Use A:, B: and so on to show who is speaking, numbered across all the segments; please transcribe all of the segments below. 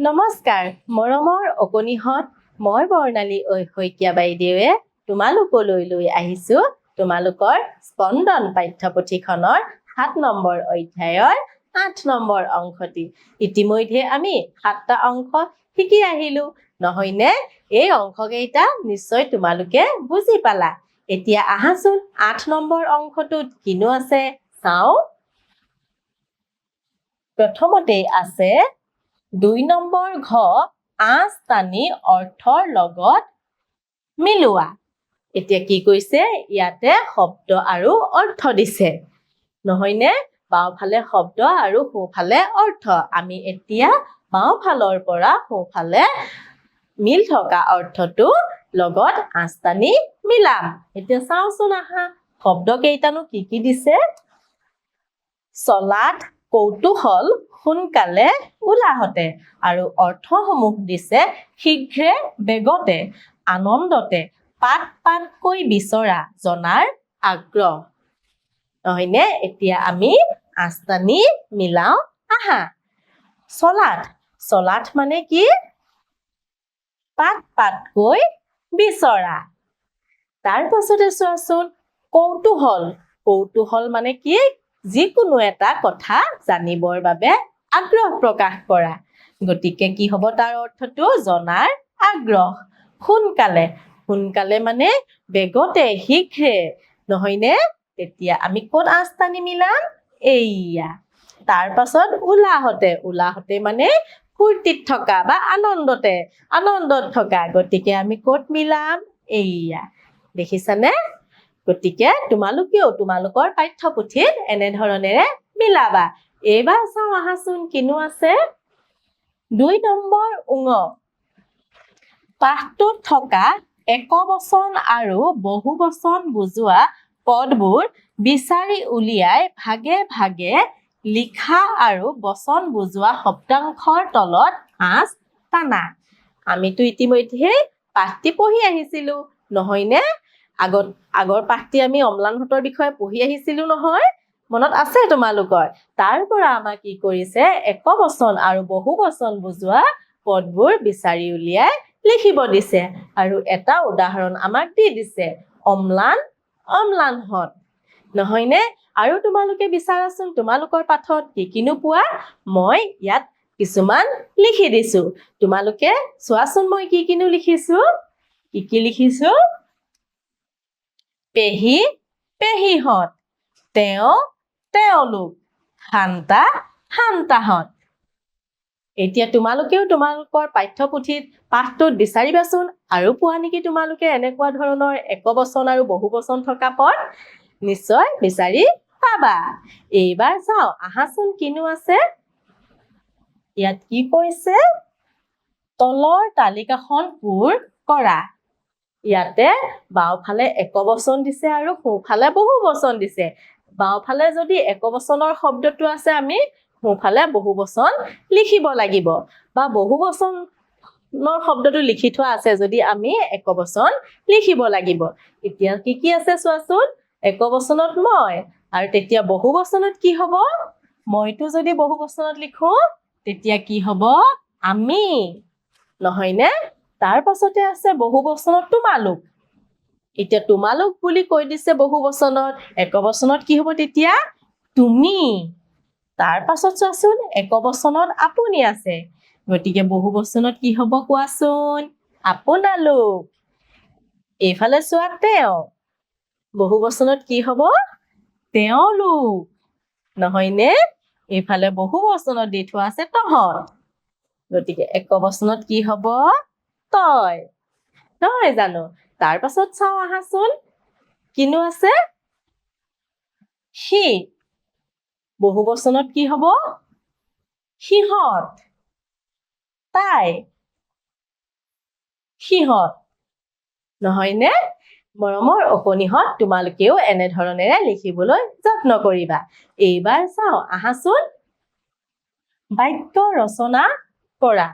A: নমস্কাৰ মৰমৰ অকণিহঁত মই বৰ্ণালী ঐ শইকীয়া বাইদেৱে তোমালোকলৈ লৈ আহিছো। তোমালোকৰ স্পন্দন পাঠ্যপুথিখনৰ সাত নম্বৰ অধ্যায়ৰ আঠ নম্বৰ অংশটি। ইতিমধ্যে আমি সাতটা অংশ শিকি আহিলো। নহয়নে? এই অংশকেইটা নিশ্চয় তোমালোকে বুজি পালা। এতিয়া আহাচোন আঠ নম্বৰ অংশটোত কিনো আছে চাওঁ। প্ৰথমতেই আছে দুই নম্বৰ ঘ আঁচ অৰ্থৰ লগত মিলোৱা। এতিয়া কি কৈছে? ইয়াতে শব্দ আৰু অৰ্থ দিছে। নহয়নে? বাওঁফালে শব্দ আৰু সোঁফালে অৰ্থ। আমি এতিয়া বাওঁফালৰ পৰা সোঁফালে মিল থকা অৰ্থটো লগত আঁচ টানি মিলাম। এতিয়া চাওঁচোন আহা, শব্দ কেইটানো কি কি দিছে? চলাত কৌতূহল সোনকালে উলাহতে আৰু অৰ্থসমূহ দিছে শীঘ্ৰে বেগতে আনন্দতে পাত পাতকৈ বিচৰা জনাৰ আগ্ৰহ। নহয়নে? এতিয়া আমি আঁচ টানি মিলাও। আহা। চলাত চলাত মানে কি? পাত পাতকৈ বিচৰা। তাৰ পাছতে চোৱাচোন কৌতূহল। কৌতূহল মানে কি? যিকোনো এটা কথা জানিবৰ বাবে আগ্ৰহ প্ৰকাশ কৰা। গতিকে কি হ'ব তাৰ অৰ্থটো? জনাৰ আগ্ৰহ। সোনকালে। সোনকালে মানে বেগতে শীঘ্ৰে। নহয়নে? তেতিয়া আমি ক'ত আঁচ টানি মিলাম এইয়া। তাৰ পাছত উলাহতে। উলাহতে মানে ফূৰ্তিত থকা বা আনন্দতে। আনন্দত থকা। গতিকে আমি ক'ত মিলাম? এইয়া। দেখিছানে? গতিকে তোমালোকেও তোমালোকৰ পাঠ্যপুথিত এনেধৰণেৰে মিলাবা। এইবাৰ চাওঁ আহাচোন কিনো আছে। দুই নম্বৰ উঙ। পাঠটোত থকা একবচন আৰু বহু বচন বুজোৱা পদবোৰ বিচাৰি উলিয়াই ভাগে ভাগে লিখা আৰু বচন বুজোৱা শব্দাংশৰ তলত আঁচ টানা। আমিতো ইতিমধ্যে পাঠটি পঢ়ি আহিছিলো নহয়নে? আগত আগৰ পাঠটি আমি অম্লানহঁতৰ বিষয়ে পঢ়ি আহিছিলো নহয় মনত আছে তোমালোকৰ? তাৰ পৰা আমাক কি কৰিছে একবচন আৰু বহু বচন বুজোৱা পদবোৰ বিচাৰি উলিয়াই লিখিব দিছে। আৰু এটা উদাহৰণ আমাক দি দিছে অম্লান অম্লানহঁত নহয়নে? আৰু তোমালোকে বিচাৰাচোন তোমালোকৰ পাঠত কি কিনো পোৱা? মই ইয়াত কিছুমান লিখি দিছো। তোমালোকে চোৱাচোন মই কি কিনো লিখিছো? কি কি লিখিছো? পেহী পেহীহঁত। তেওঁ তেওঁলোক। শান্তা শান্তাহঁত এতিয়া তোমালোকেও তোমালোকৰ পাঠ্যপুথিত পাঠটোত বিচাৰিবাচোন আৰু পোৱা নেকি তোমালোকে এনেকুৱা ধৰণৰ একবচন আৰু বহু বচন থকা পদ? নিশ্চয় বিচাৰি পাবা। এইবাৰ চাওঁ আহাচোন কিনো আছে। ইয়াত কি কৈছে? তলৰ তালিকাখন পূৰ কৰা। ইয়াতে বাওঁফালে একবচন দিছে আৰু সোঁফালে বহু বচন দিছে। বাওঁফালে যদি একবচনৰ শব্দটো আছে আমি সোঁফালে বহু বচন লিখিব লাগিব। বা বহু বচনৰ শব্দটো লিখি থোৱা আছে যদি আমি একবচন লিখিব লাগিব। এতিয়া কি কি আছে চোৱাচোন? একবচনত মই আৰু তেতিয়া বহু বচনত কি হ'ব? মইতো যদি বহু বচনত লিখো তেতিয়া কি হ'ব? আমি নহয়নে? তাৰ পাছতে আছে বহু বচনত তোমালোক। এতিয়া তোমালোক বুলি কৈ দিছে বহু বচনত একবচনত কি হ'ব তেতিয়া? তুমি। তাৰ পাছত চোৱাচোন একবচনত আপুনি আছে। গতিকে বহু বচনত কি হ'ব কোৱাচোন? আপোনালোক। এইফালে চোৱা তেওঁ। বহু বচনত কি হ'ব? তেওঁলোক। নহয়নে? এইফালে বহু বচনত দি থোৱা আছে তহঁত। গতিকে একবচনত কি হ'ব? তই। নহয় জানো? তাৰ পাছত চাওঁ আহাচোন। কিনো আছে? সি। বহু বচনত কি হ'ব? সিহঁত। তাই। সিহঁত। নহয়নে? মৰমৰ অকণিহঁত তোমালোকেও এনেধৰণেৰে লিখিবলৈ যত্ন কৰিবা। এইবাৰ চাওঁ আহাচোন। বাক্য ৰচনা কৰা।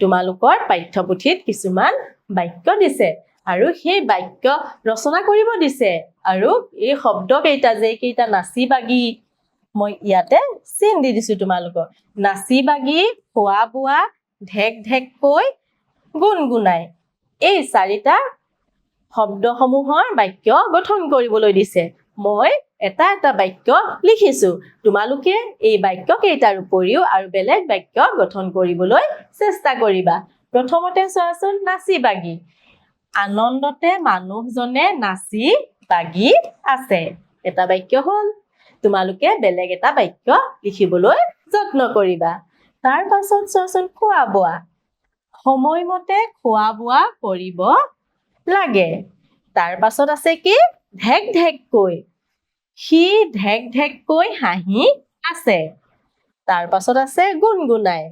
A: তোমালোকৰ পাঠ্যপুথিত কিছুমান বাক্য দিছে। আৰু সেই বাক্য ৰচনা কৰিব দিছে। আৰু এই শব্দ কেইটা যেইকেইটা নাচি বাগি মই ইয়াতে চিন দি দিছো তোমালোকক। নাচি বাগি খোৱা বোৱা ঢেক ঢেককৈ গুণগুণাই। এই চাৰিটা শব্দসমূহৰ বাক্য গঠন কৰিবলৈ দিছে। মই এটা এটা বাক্য লিখিছো। তোমালোকে এই বাক্য কেইটাৰ উপৰিও আৰু বেলেগ বাক্য গঠন কৰিবলৈ চেষ্টা কৰিবা। প্ৰথমতে চোৱাচোন নাচি বাগি। আনন্দতে মানুহজনে নাচি বাগি আছে। এটা বাক্য হ'ল তোমালোকে বেলেগ এটা বাক্য লিখিবলৈ যত্ন কৰিবা। তাৰ পাছত চোৱাচোন খোৱা বোৱা সময়মতে খোৱা বোৱা কৰিব লাগে। তাৰ পাছত আছে কি? ঢেক ঢেককৈ সি ঢেক ঢেককৈ হাঁহি আছে। তাৰ পাছত আছে গুণগুণাই।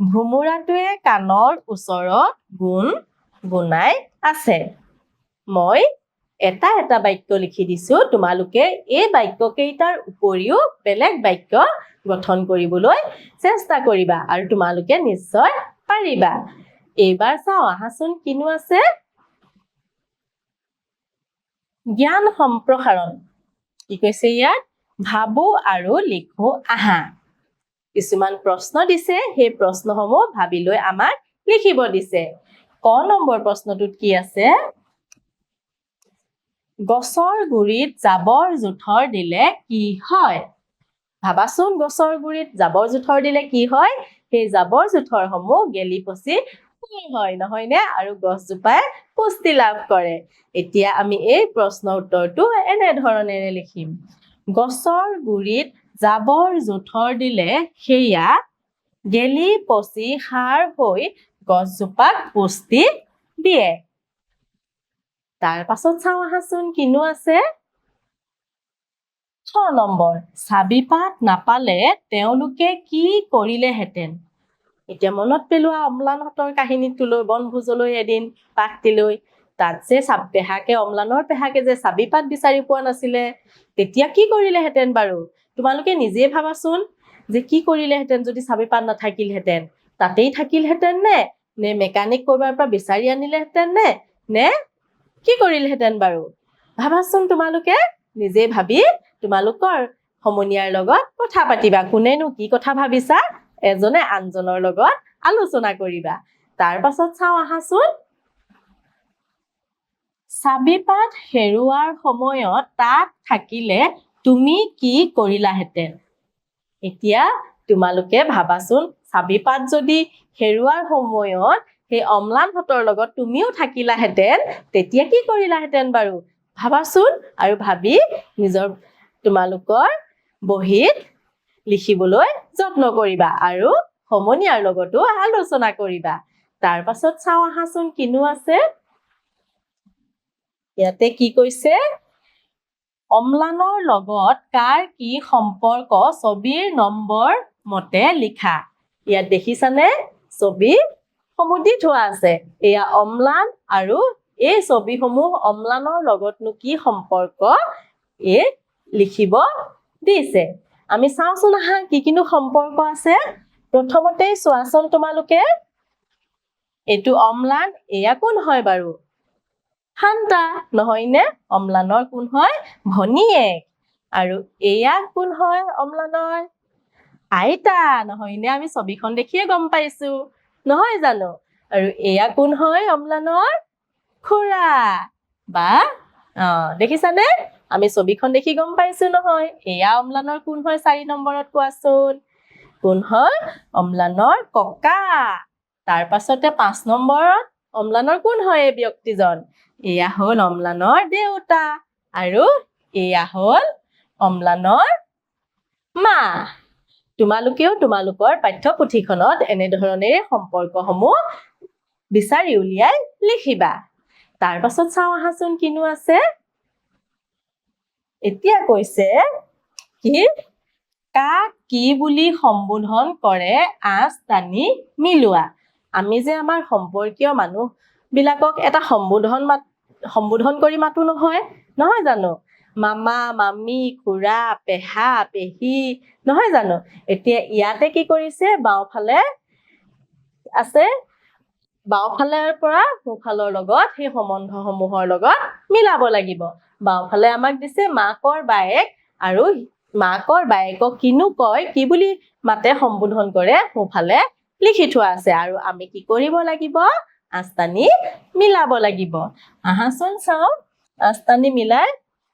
A: ভোমোৰাটোৱে কাণৰ ওচৰত গুণ গুণাই আছে। মই এটা এটা বাক্য লিখি দিছো তোমালোকে এই বাক্য কেইটাৰ উপৰিও বেলেগ বাক্য গঠন কৰিবলৈ চেষ্টা কৰিবা আৰু তোমালোকে নিশ্চয় পাৰিবা। এইবাৰ চাওঁ আহাচোন কিনো আছে। জ্ঞান সম্প্ৰসাৰণ। কি কৈছে ইয়াত? ভাবো আৰু লিখো আহা। কিছুমান প্ৰশ্ন দিছে সেই প্ৰশ্নসমূহ ভাবি লৈ আমাক লিখিব দিছে। ক নম্বৰ প্ৰশ্নটোত কি আছে? গছৰ গুৰিত জাবৰ জোথৰ দিলে কি হয়? ভাবাচোন গছৰ গুৰিত জাবৰ জোথৰ দিলে কি হয়? সেই জাবৰ জোথৰসমূহ গেলি পচি হয় নহয়নে আৰু গছজোপাই পুষ্টি লাভ কৰে। এতিয়া আমি এই প্ৰশ্নৰ উত্তৰটো এনেধৰণেৰে লিখিম। গছৰ গুৰিত জাবৰ জোথৰ দিলে সেয়া গেলি পচি সাৰ হৈ গছজোপাক পুষ্টি দিয়ে। তাৰ পাছত চাওঁ আহাচোন কিনো আছে? ছ নম্বৰ চাবিপাত নাপালে তেওঁলোকে কি কৰিলেহেঁতেন? এতিয়া মনত পেলোৱা অম্লানহঁতৰ কাহিনীটোলৈ বনভোজলৈ এদিন পাঠটিলৈ তাত যে চাব পেহাকে অম্লানৰ পেহাকে যে চাবিপাত বিচাৰি পোৱা নাছিলে তেতিয়া কি কৰিলেহেঁতেন বাৰু? তোমালোকে নিজে ভাবাচোন যে কি কৰিলেহেঁতেন যদি চাবিপাত নাথাকিলহেঁতেন? তাতেই থাকিলহেঁতেন নে? নে মেকানিক ক'ৰবাৰ পৰা বিচাৰি আনিলেহেঁতেন নে? নে কি কৰিলহেঁতেন বাৰু? ভাবাচোন তোমালোকে নিজে ভাবি তোমালোকৰ সমনীয়াৰ লগত কথা পাতিবা। কোনেনো কি কথা ভাবিছা? এজনে আনজনৰ লগত আলোচনা কৰিবা। তাৰ পাছত চাওঁ আহাচোন। চাবিপাত হেৰুৱাৰ সময়ত তাত থাকিলে তুমি কি কৰিলাহেঁতেন? এতিয়া তোমালোকে ভাবাচোন চাবিপাত যদি হেৰুৱাৰ সময়ত সেই অম্লানহঁতৰ লগত তুমিও থাকিলাহেঁতেন তেতিয়া কি কৰিলাহেঁতেন বাৰু? ভাবাচোন আৰু ভাবি নিজৰ তোমালোকৰ বহীত লিখিবলৈ যত্ন কৰিবা আৰু সমনীয়াৰ লগতো আলোচনা কৰিবা। তাৰ পাছত চাওঁ আহাচোন কিনো আছে। ইয়াতে কি কৈছে? অম্লানৰ লগত কাৰ কি সম্পৰ্ক ছবিৰ নম্বৰ মতে লিখা। ইয়াত দেখিছানে? ছবি সমূহ দি থোৱা আছে। এয়া অম্লান আৰু এই ছবিসমূহ অম্লানৰ লগতনো কি সম্পৰ্ক? এই লিখিব দিছে। আমি চাওঁচোন আহা কি কিনো সম্পৰ্ক আছে? প্ৰথমতেই চোৱাচোন তোমালোকে। এইটো অম্লান এয়া কোন হয় বাৰু? শান্তা নহয়নে অম্লানৰ কোন হয়? ভনীয়েক। আৰু এয়া কোন হয় অম্লানৰ? আইতা নহয়নে আমি ছবিখন দেখিয়ে গম পাইছো। নহয় জানো? আৰু এয়া কোন হয় অম্লানৰ? খুৰা। বা অ দেখিছানে? আমি ছবিখন দেখি গম পাইছো নহয়। এয়া অম্লানৰ কোন হয় চাৰি নম্বৰত কোৱাচোন। কোন হয় অম্লানৰ ককা। তাৰ পাছতে পাঁচ নম্বৰত অম্লানৰ কোন হয় এই ব্যক্তিজন। এয়া হ'ল অম্লানৰ দেউতা আৰু এয়া হ'ল অম্লানৰ মা। তোমালোকেও তোমালোকৰ পাঠ্যপুথিখনত এনেধৰণেৰে সম্পৰ্কসমূহ বিচাৰি উলিয়াই লিখিবা। তাৰ পাছত চাওঁ আহাচোন কিনো আছে। এতিয়া কৈছে কি কাক কি বুলি সম্বোধন কৰে আঁচ টানি মিলোৱা। আমি যে আমাৰ সম্পৰ্কীয় মানুহ বিলাকক এটা সম্বোধন মাত সম্বোধন কৰি মাতো নহয় নহয় জানো? মামা মামী খুৰা পেহা পেহী নহয় জানো? এতিয়া ইয়াতে কি কৰিছে বাওঁফালে আছে বাওঁফালৰ পৰা সোঁফালৰ লগত সেই সম্বন্ধসমূহৰ লগত মিলাব লাগিব। বাওঁফালে আমাক দিছে মাকৰ বায়েক আৰু মাকৰ বায়েকক কিনো কয় কি বুলি মাতে সম্বোধন কৰে সোঁফালে লিখি থোৱা আছে। আৰু আমি কি কৰিব লাগিব? আস্তানি মিলাব লাগিব। আহাচোন চাওঁ। আস্তানি মিলাই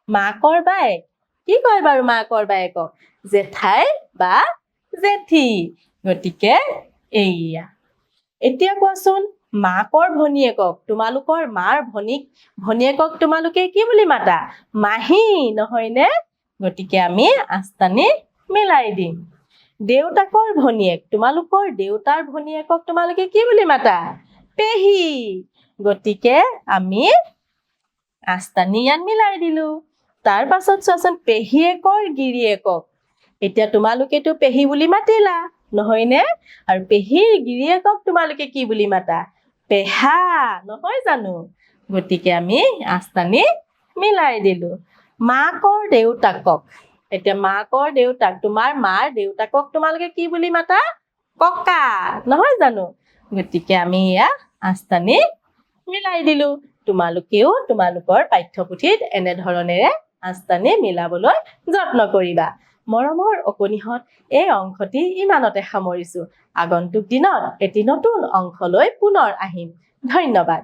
A: মাকৰ বায়েক। কি কয় বাৰু মাকৰ বায়েকক? জেঠাই বা জেঠী। গতিকে এইয়া। এতিয়া কোৱাচোন মাকৰ ভনীয়েকক তোমালোকৰ মাৰ ভনীক ভনীয়েকক তোমালোকে কি বুলি মাতা? মাহী নহয়নে? গতিকে আমি আস্তানি মিলাই দিম। দেউতাকৰ ভনীয়েক তোমালোকৰ দেউতাৰ ভনীয়েকক তোমালোকে কি বুলি মাতা? পেহী। গতিকে আমি আস্তানি ইয়াত মিলাই দিলো। তাৰ পাছত চোৱাচোন পেহীয়েকৰ গিৰিয়েকক। এতিয়া তোমালোকেতো পেহী বুলি মাতিলা নহয়নে? আৰু পেহীৰ গিৰিয়েকক তোমালোকে কি বুলি মাতা? পেহা নহয় জানো? গতিকে আমি আস্তানি মিলাই দিলো। মাকৰ দেউতাকক। এতিয়া মাকৰ দেউতাক, তোমাৰ মাৰ দেউতাকক তোমালোকে কি বুলি মাতা? ককা, নহয় জানো? গতিকে আমি এয়া আস্তানি মিলাই দিলো। তোমালোকেও তোমালোকৰ পাঠ্যপুথিত এনেধৰণেৰে আস্তানি মিলাবলৈ যত্ন কৰিবা। মৰমৰ অকণিহঁত এই অংশটি ইমানতে সামৰিছো। আগন্তুক দিনত এটি নতুন অংশ লৈ পুনৰ আহিম। ধন্যবাদ।